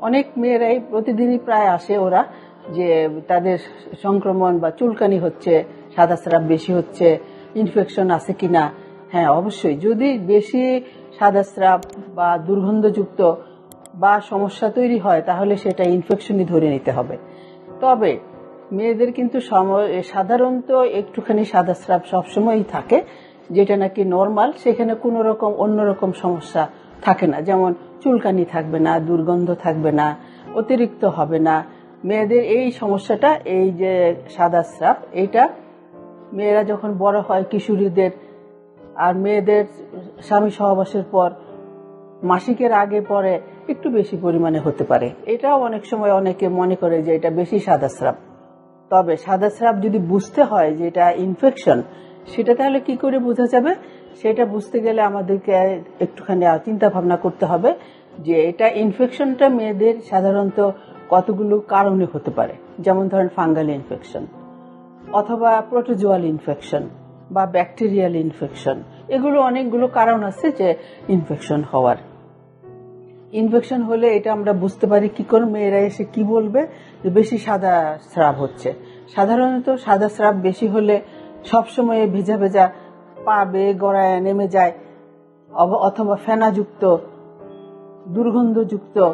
অনেক মেয়েরাই প্রতিদিনই প্রায় আসে ওরা যে তাদের সংক্রমণ বা চুলকানি হচ্ছে, সাদা স্রাব বেশি হচ্ছে ইনফেকশন আছে কিনা। হ্যাঁ অবশ্যই। যদি বেশি সাদা স্রাব বা দুর্গন্ধযুক্ত বা সমস্যা তৈরি হয়, তাহলে সেটা ইনফেকশনই ধরে নিতে হবে। তবে মেয়েদের কিন্তু সাধারণত একটুখানি সাদা স্রাব সবসময়ই থাকে। যেটা নাকি নর্মাল সেখানে কোনো রকম অন্যরকম সমস্যা থাকে না। যেমন চুলকানি থাকবে না, দুর্গন্ধ থাকবে না, অতিরিক্ত হবে না। মেয়েদের এই সমস্যাটা, এই যে সাদা স্রাব এইটা মেয়েরা যখন বড় হয়, কিশোরীদের আর মেয়েদের স্বামী সহবাসের পর মাসিকের আগে পরে একটু বেশি পরিমাণে হতে পারে। এটাও অনেক সময় অনেকে মনে করে যে এটা বেশি সাদা স্রাব। তবে সাদা স্রাব যদি বুঝতে হয় যে এটা ইনফেকশন সেটা তাহলে কি করে বোঝা যাবে? সেটা বুঝতে গেলে আমাদেরকে একটুখানি চিন্তা ভাবনা করতে হবে যে এটা ইনফেকশনটা মেয়েদের সাধারণত কতগুলো কারণে হতে পারে? যেমন ধরেন ফাঙ্গাল ইনফেকশন অথবা প্রোটোজোয়াল ইনফেকশন বা ব্যাকটেরিয়াল ইনফেকশন এগুলো অনেকগুলো কারণ আছে যে ইনফেকশন হওয়ার। ইনফেকশন হলে এটা আমরা বুঝতে পারি কি করে মেয়েরা এসে কি বলবে? যে বেশি সাদা স্রাব হচ্ছে। সাধারণত সাদা স্রাব বেশি হলে সবসময় ভেজা ভেজা পা বেয়ে গড়ায় নেমে যায়। অথবা ফেনাযুক্ত, দুর্গন্ধযুক্ত,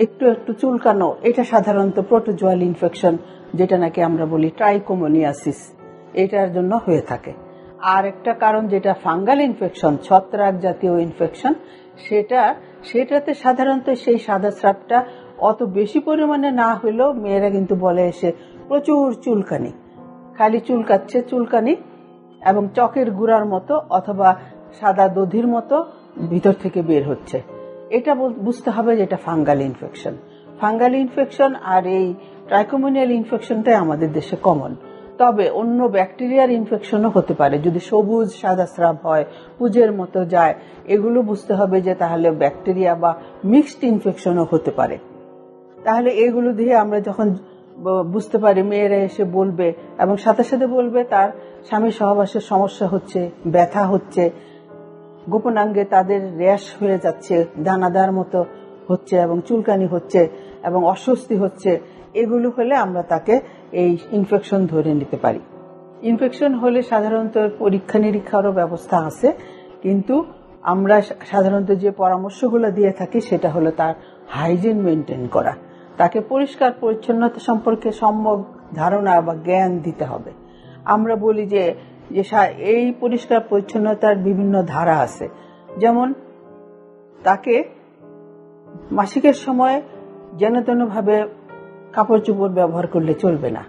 একটু একটু চুলকানো, এটা সাধারণত প্রোটোজোয়াল ইনফেকশন, যেটা নাকি আমরা বলি ট্রাইকোমোনিয়াসিস। এটার জন্য হয়ে থাকে। আর একটা কারণ যেটা ফাঙ্গাল ইনফেকশন, ছত্রাক জাতীয় ইনফেকশন, সেটা, সেটাতে সাধারণত সেই সাদা স্রাবটা অত বেশি পরিমাণে না হলেও মেয়েরা কিন্তু বলে এসে প্রচুর চুলকানি। খালি চুলকাচ্ছে চুলকানি এবং চকের গুড়ার মতো অথবা সাদা দধির মতো ভিতর থেকে বের হচ্ছে। এটা বুঝতে হবে যে এটা ফাঙ্গাল ইনফেকশন। ফাঙ্গাল ইনফেকশন আর এই ট্রাইকোমোনিয়াল ইনফেকশনটাই আমাদের দেশে কমন। তবে অন্য ব্যাকটেরিয়ার ইনফেকশনও হতে পারে। যদি সবুজ, সাদা স্রাব হয়, পুজের মতো যায়, এগুলো বুঝতে হবে যে তাহলে ব্যাকটেরিয়া বা মিক্সড ইনফেকশনও হতে পারে। তাহলে এগুলো দিয়ে আমরা যখন বুঝতে পারি, মেয়েরা এসে বলবে এবং সাথে সাথে বলবে তার স্বামী সহবাসের সমস্যা হচ্ছে, ব্যথা হচ্ছে, গোপনাঙ্গে তাদের র্যাশ হয়ে যাচ্ছে, দানাদার মতো হচ্ছে এবং চুলকানি হচ্ছে এবং অস্বস্তি হচ্ছে। এগুলো হলে আমরা তাকে এই ইনফেকশন ধরে নিতে পারি। ইনফেকশন হলে সাধারণত পরীক্ষা নিরীক্ষারও ব্যবস্থা আছে, কিন্তু আমরা সাধারণত যে পরামর্শগুলো দিয়ে থাকি সেটা হলো তার হাইজিন মেনটেন করা। তাকে পরিষ্কার পরিচ্ছন্নতা সম্পর্কে সম্যক ধারণা বা জ্ঞান দিতে হবে। আমরা বলি যে যে এই পরিষ্কার পরিচ্ছন্নতার বিভিন্ন ধারা আছে। যেমন, তাকে মাসিকের সময় যেন তেনভাবে কাপড় চোপড় ব্যবহার করলে চলবে না।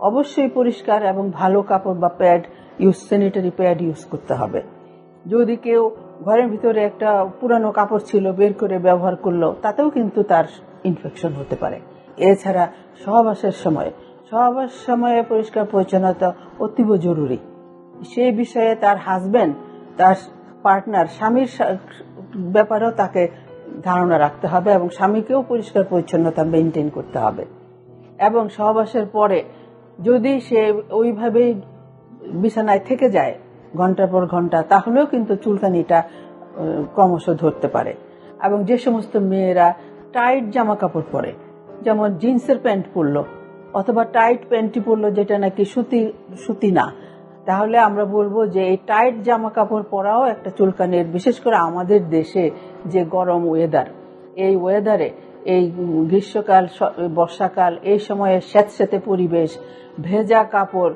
অবশ্যই পরিষ্কার এবং ভালো কাপড় বা pad use sanitary pad use করতে হবে। যদি কেউ ঘরের ভিতরে একটা পুরানো কাপড় ছিল, বের করে ব্যবহার করল, তাতেও কিন্তু তার ইনফেকশন হতে পারে। এছাড়া সহবাসের সময়, সহবাস সময়ে পরিষ্কার পরিচ্ছন্নতা অতীব জরুরি। সেই বিষয়ে তার হাজবেন্ড তার পার্টনার স্বামীর ব্যাপারেও তাকে ধারণা রাখতে হবে এবং স্বামীকেও পরিষ্কার পরিচ্ছন্নতা মেনটেন করতে হবে। এবং সহবাসের পরে যদি সে ওইভাবেই বিছানায় থেকে যায় ঘণ্টার পর ঘণ্টা, তাহলেও কিন্তু চুলকানিটা ক্রমশ ধরতে পারে। এবং যে সমস্ত মেয়েরা টাইট জামা কাপড় পরে, যেমন জিন্সের প্যান্ট পরলো, অথবা টাইট প্যান্টটি পরলো, যেটা নাকি সুতি সুতি না, তাহলে আমরা বলব যে এই টাইট জামা কাপড় পরাও একটা চুলকানির, বিশেষ করে আমাদের দেশে যে গরম ওয়েদার এই ওয়েদারে এই গ্রীষ্মকাল বর্ষাকাল, এই সময়ে স্যাঁতস্যাঁতে পরিবেশ, ভেজা কাপড়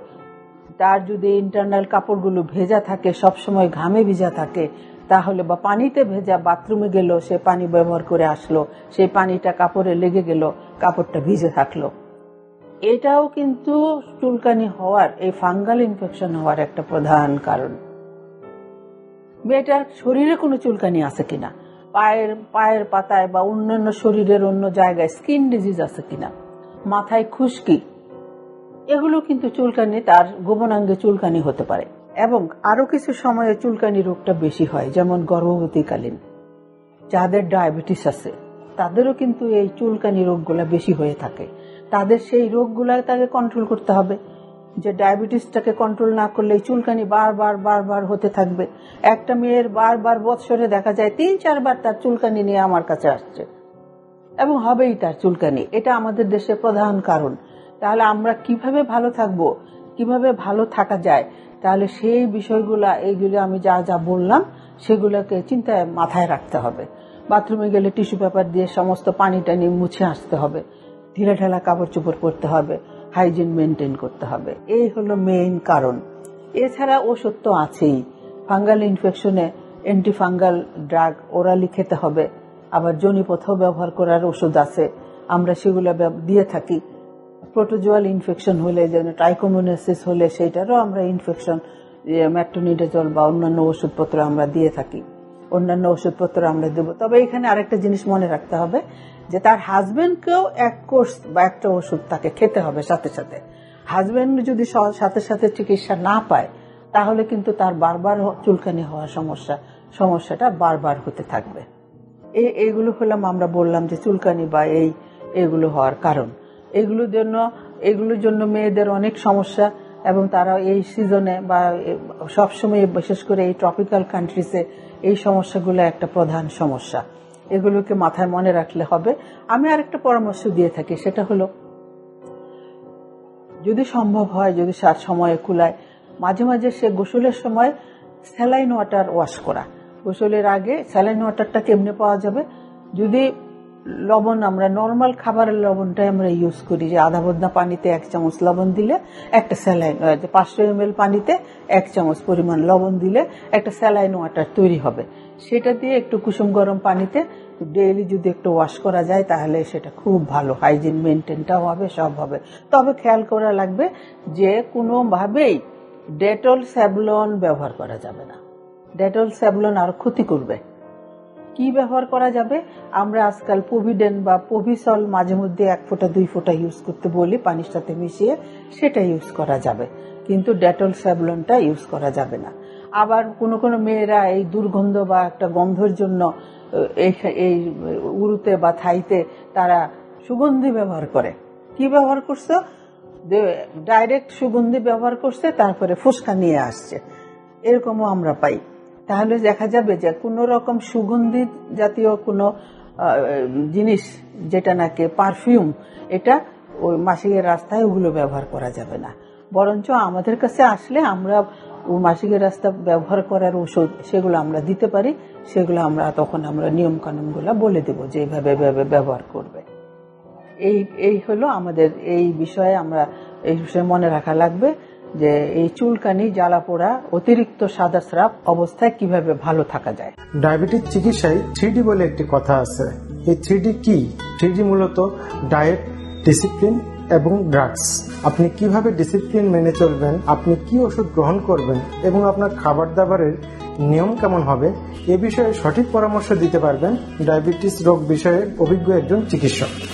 তার যদি ইন্টারনাল কাপড়গুলো ভেজা থাকে সব সময় ঘামে ভিজা থাকে, তাহলে বা পানিতে ভেজা বাথরুমে গেল, সে পানি ব্যবহার করে আসলো, সেই পানিটা কাপড়ে লেগে গেল, কাপড়টা ভিজে থাকল। এটাও কিন্তু চুলকানি হওয়ার, এই ফাঙ্গাল ইনফেকশন হওয়ার একটা প্রধান কারণ। মেয়েটার শরীরে কোনো চুলকানি আছে কিনা? পায়ের পায়ের পাতায় বা অন্যান্য শরীরের অন্য জায়গায় স্কিন ডিজিজ আছে কিনা? মাথায় খুশকি? এগুলো কিন্তু চুলকানি, তার গোপনাঙ্গে চুলকানি হতে পারে। এবং আরও কিছু সময়ে চুলকানি রোগটা বেশি হয়, যেমন গর্ভবতীকালীন। যাদের ডায়াবেটিস আছে, তাদেরও কিন্তু এই চুলকানি রোগগুলা বেশি হয়ে থাকে। তাদের সেই রোগগুলা তাকে কন্ট্রোল করতে হবে। যে ডায়াবেটিসটাকে কন্ট্রোল না করলে চুলকানি বারবার বারবার হতে থাকবে। একটা মেয়ের বারবার বৎসরে দেখা যায় তিন, চারবার তার চুলকানি নিয়ে আমার কাছে আসছে। এবং হবেই তার চুলকানি। এটা আমাদের দেশের প্রধান কারণ। তাহলে আমরা কীভাবে ভালো থাকব? কীভাবে ভালো থাকা যায়? তাহলে সেই বিষয়গুলো, এইগুলো আমি যা যা বললাম, সেগুলোকে চিন্তায় মাথায় রাখতে হবে। বাথরুমে গেলে টিস্যু পেপার দিয়ে সমস্ত পানি টানি মুছে আসতে হবে। ঢিলা ঢালা কাপড় চোপড় পরতে হবে। হাইজিন মেনটেন করতে হবে। এই হলো মেইন কারণ। এছাড়া ওষুধ তো আছেই। ফাঙ্গাল ইনফেকশনে অ্যান্টিফাঙ্গাল ড্রাগ ওরালি খেতে হবে। আবার জনিপথও ব্যবহার করার ওষুধ আছে। আমরা সেগুলো দিয়ে থাকি। প্রোটোজোয়াল ইনফেকশন হলে যেন ট্রাইকোমোনাসিস হলে সেটারও আমরা ইনফেকশন ম্যাট্রোনিডাজল বা অন্যান্য ওষুধপত্র আমরা দিয়ে থাকি। অন্যান্য ওষুধপত্র আমরা দেবো। তবে এখানে আরেকটা জিনিস মনে রাখতে হবে, যে তার হাজবেন্ডকেও এক কোর্স বা একটা ওষুধ তাকে খেতে হবে সাথে সাথে। হাজবেন্ড যদি সাথে সাথে চিকিৎসা না পায়, তাহলে কিন্তু তার বারবার চুলকানি হওয়ার সমস্যা, সমস্যাটা বারবার হতে থাকবে। এই এইগুলো হলাম আমরা বললাম যে চুলকানি বা এই, এগুলো হওয়ার কারণ। এগুলোর জন্য এগুলোর জন্য মেয়েদের অনেক সমস্যা এবং তারা এই সিজনে বা সবসময় বিশেষ করে এই ট্রপিক্যাল কান্ট্রিজে এই সমস্যাগুলো একটা প্রধান সমস্যা। এগুলোকে মাথায় মনে রাখলে হবে। আমি আরেকটা পরামর্শ দিয়ে থাকি, সেটা হলো, যদি সম্ভব হয়, যদি সার সময়ে কুলায়, মাঝে মাঝে সে গোসলের সময় স্যালাইন ওয়াটার ওয়াশ করা। গোসলের আগে স্যালাইন ওয়াটারটা কেমনে পাওয়া যাবে? যদি লবণ, আমরা নর্মাল খাবারের লবণটাই আমরা ইউজ করি। যে আধা বদনা পানিতে এক চামচ লবণ দিলে একটা স্যালাইন পাঁচশো এম পানিতে এক চামচ পরিমাণ লবণ দিলে একটা স্যালাইন ওয়াটার তৈরি হবে। সেটা দিয়ে একটু কুসুম গরম পানিতে ডেইলি যদি একটু ওয়াশ করা যায়, তাহলে সেটা খুব ভালো। হাইজিন মেনটেনটাও হবে, সব হবে। তবে খেয়াল করা লাগবে যে কোনোভাবেই ডেটল স্যাবলন ব্যবহার করা যাবে না। ডেটল স্যাবলন আর ক্ষতি করবে। কি ব্যবহার করা যাবে? আমরা আজকাল পোভিডেন বা পোভিসল মাঝে মধ্যে এক ফোঁটা, দুই ফোঁটা ইউজ করতে বলি, পানির সাথে মিশিয়ে সেটা ইউজ করা যাবে। কিন্তু ডেটল স্যাবলনটা ইউজ করা যাবে না। আবার কোনো কোনো মেয়েরা এই দুর্গন্ধ বা একটা গন্ধের জন্য এই উরুতে বা থাইতে তারা সুগন্ধি ব্যবহার করে। কি ব্যবহার করছ? ডাইরেক্ট সুগন্ধি ব্যবহার করছে, তারপরে ফুসকা নিয়ে আসছে। এরকমও আমরা পাই। তাহলে দেখা যাবে যে কোনো রকম সুগন্ধি জাতীয় কোনো জিনিস যেটা নাকি পারফিউম এটা ওই মাসিকের রাস্তায় ওগুলো ব্যবহার করা যাবে না। বরঞ্চ আমাদের কাছে আসলে আমরা মাসিকের রাস্তা ব্যবহার করার ওষুধ সেগুলো আমরা দিতে পারি, সেগুলো আমরা তখন আমরা নিয়ম কানুনগুলো বলে দেবো যে এইভাবে এভাবে ব্যবহার করবে। এই এই হলো আমাদের, এই বিষয়ে আমরা, এই বিষয়ে মনে রাখা লাগবে। যে এই চুলকানি জ্বালা পোড়া অতিরিক্ত সাদা স্রাব অবস্থায় কীভাবে ভালো থাকা যায়? ডায়াবেটিস চিকিৎসায় থ্রিডি বলে একটি কথা আছে। এই থ্রিডি কি? থ্রিডি মূলত ডায়েট, ডিসিপ্লিন এবং ড্রাগস। আপনি কীভাবে ডিসিপ্লিন মেনে চলবেন, আপনি কি ওষুধ গ্রহণ করবেন এবং আপনার খাবার দাবারের নিয়ম কেমন হবে, এ বিষয়ে সঠিক পরামর্শ দিতে পারবেন ডায়াবেটিস রোগ বিষয়ে অভিজ্ঞ একজন চিকিৎসক।